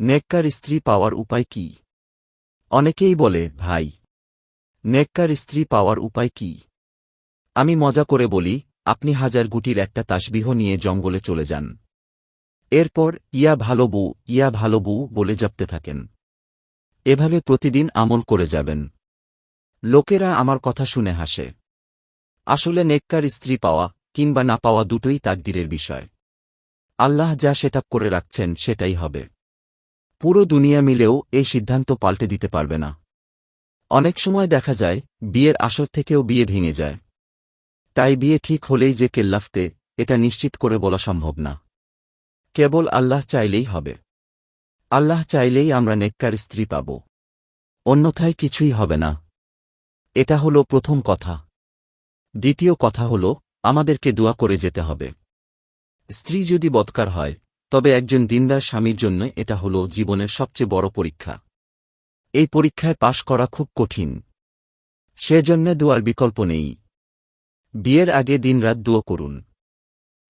নেককার স্ত্রী পাওয়ার উপায় কি? অনেকেই বলে, ভাই, নেককার স্ত্রী পাওয়ার উপায় কি? আমি মজা করে বলি, আপনি হাজার গুটির একটা তাসবিহ নিয়ে জঙ্গলে চলে যান। এরপর, ইয়া ভালো বউ ইয়া ভালো বউ বলে জপতে থাকেন। এভাবে প্রতিদিন আমল করে যাবেন। লোকেরা আমার কথা শুনে হাসে। আসলে নেককার স্ত্রী পাওয়া কিংবা না পাওয়া দুটোই তাকদিরের বিষয়। আল্লাহ যা সেটাপ করে রাখছেন সেটাই হবে। পুরো দুনিয়া মিলেও এই সিদ্ধান্ত পাল্টে দিতে পারবে না। অনেক সময় দেখা যায়, বিয়ের আসর থেকেও বিয়ে ভেঙে যায়। তাই বিয়ে ঠিক হলেই যে কেল্লাফতে, এটা নিশ্চিত করে বলা সম্ভব না। কেবল আল্লাহ চাইলেই হবে। আল্লাহ চাইলেই আমরা নেককার স্ত্রী পাব। অন্যথায় কিছুই হবে না। এটা হলো প্রথম কথা। দ্বিতীয় কথা হল, আমাদেরকে দোয়া করে যেতে হবে। স্ত্রী যদি বৎকার হয় তবে একজন দিনদার স্বামীর জন্য এটা হল জীবনের সবচেয়ে বড় পরীক্ষা। এই পরীক্ষায় পাশ করা খুব কঠিন। সেজন্যে দোয়ার বিকল্প নেই। বিয়ের আগে দিনরাত দুয়ো করুন।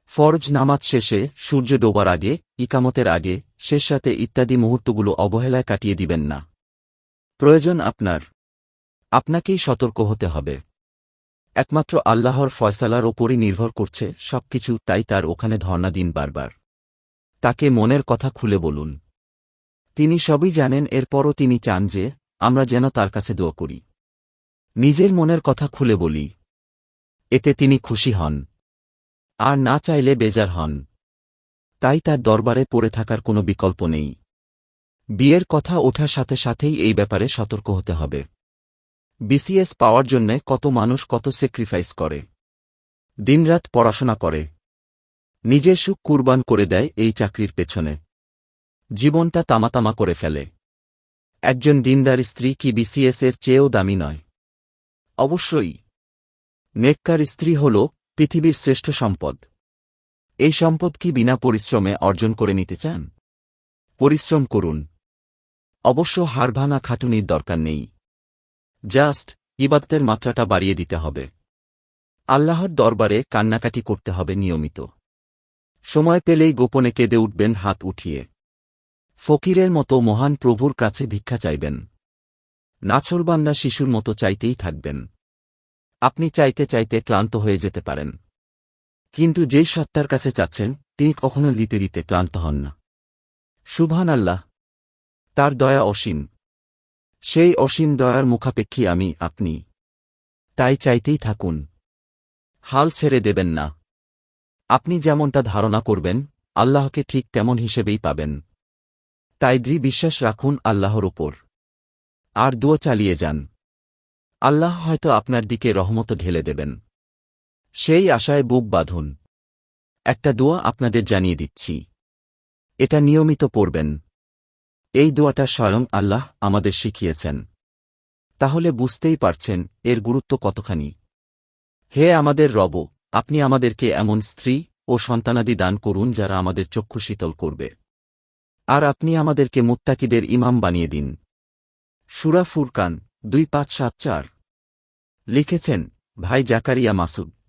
ফরজ নামাজ শেষে সূর্য ডোবার আগে, ইকামতের আগে, শেষ সাথে ইত্যাদি মুহূর্তগুলো অবহেলায় কাটিয়ে দিবেন না। প্রয়োজন আপনার। আপনাকেই সতর্ক হতে হবে। একমাত্র আল্লাহর ফয়সালার ওপরই নির্ভর করছে সবকিছু, তাই তার ওখানে ধর্ণা দিন বারবার। তাকে মনের কথা খুলে বলুন। তিনি সবই জানেন, এরপরও তিনি চান যে, আমরা যেন তার কাছে দোয়া করি। নিজের মনের কথা খুলে বলি। এতে তিনি খুশি হন। আর না চাইলে বেজার হন। তাই তার দরবারে পড়ে থাকার কোনো বিকল্প নেই। বিয়ের কথা ওঠার সাথে সাথেই এই ব্যাপারে সতর্ক হতে হবে। বিসিএস পাওয়ার জন্যে কত মানুষ কত স্যাক্রিফাইস করে। দিনরাত পড়াশোনা করে। নিজের সুখ কুরবান করে দেয় এই চাকরির পেছনে। জীবনটা তামাতামা করে ফেলে। একজন দিনদার স্ত্রী কি বিসিএস এর চেয়েও দামি নয়? অবশ্যই। নেককার স্ত্রী হল পৃথিবীর শ্রেষ্ঠ সম্পদ। এই সম্পদ কি বিনা পরিশ্রমে অর্জন করে নিতে চান? পরিশ্রম করুন। অবশ্য হাড়ভাঙা খাটুনির দরকার নেই। জাস্ট ইবাদতের মাত্রাটা বাড়িয়ে দিতে হবে। আল্লাহর দরবারে কান্নাকাটি করতে হবে নিয়মিত। সময় পেলেই গোপনে কেঁদে উঠবেন, হাত উঠিয়ে। ফকিরের মতো মহান প্রভুর কাছে ভিক্ষা চাইবেন। নাছরবান্দা শিশুর মতো চাইতেই থাকবেন। আপনি চাইতে চাইতে ক্লান্ত হয়ে যেতে পারেন। কিন্তু যেই সত্তার কাছে চাচ্ছেন, তিনি কখনো দিতে দিতে ক্লান্ত হন না। শুভান আল্লাহ তার দয়া অসীম। সেই অসীম দয়ার মুখাপেক্ষী আমি, আপনি। তাই চাইতেই থাকুন। হাল ছেড়ে দেবেন না। আপনি যেমনটা ধারণা করবেন, আল্লাহকে ঠিক তেমন হিসেবেই পাবেন। তাই দৃঢ় বিশ্বাস রাখুন আল্লাহর ওপর আর দোয়া চালিয়ে যান। আল্লাহ হয়তো আপনার দিকে রহমত ঢেলে দেবেন। সেই আশায় বুক বাঁধুন। একটা দোয়া আপনাদের জানিয়ে দিচ্ছি। এটা নিয়মিত পড়বেন। এই দোয়াটা স্বয়ং আল্লাহ আমাদের শিখিয়েছেন। তাহলে বুঝতেই পারছেন এর গুরুত্ব কতখানি। হে আমাদের রব আপনি আমাদেরকে এমন স্ত্রী ও সন্তানাদি দান করুন যারা আমাদের চক্ষু শীতল করবে। আর আপনি আমাদেরকে মুত্তাকিদের ইমাম বানিয়ে দিন। সুরা ফুরকান দুই পাঁচ সাত চার। লিখেছেন ভাই জাকারিয়া মাসুদ।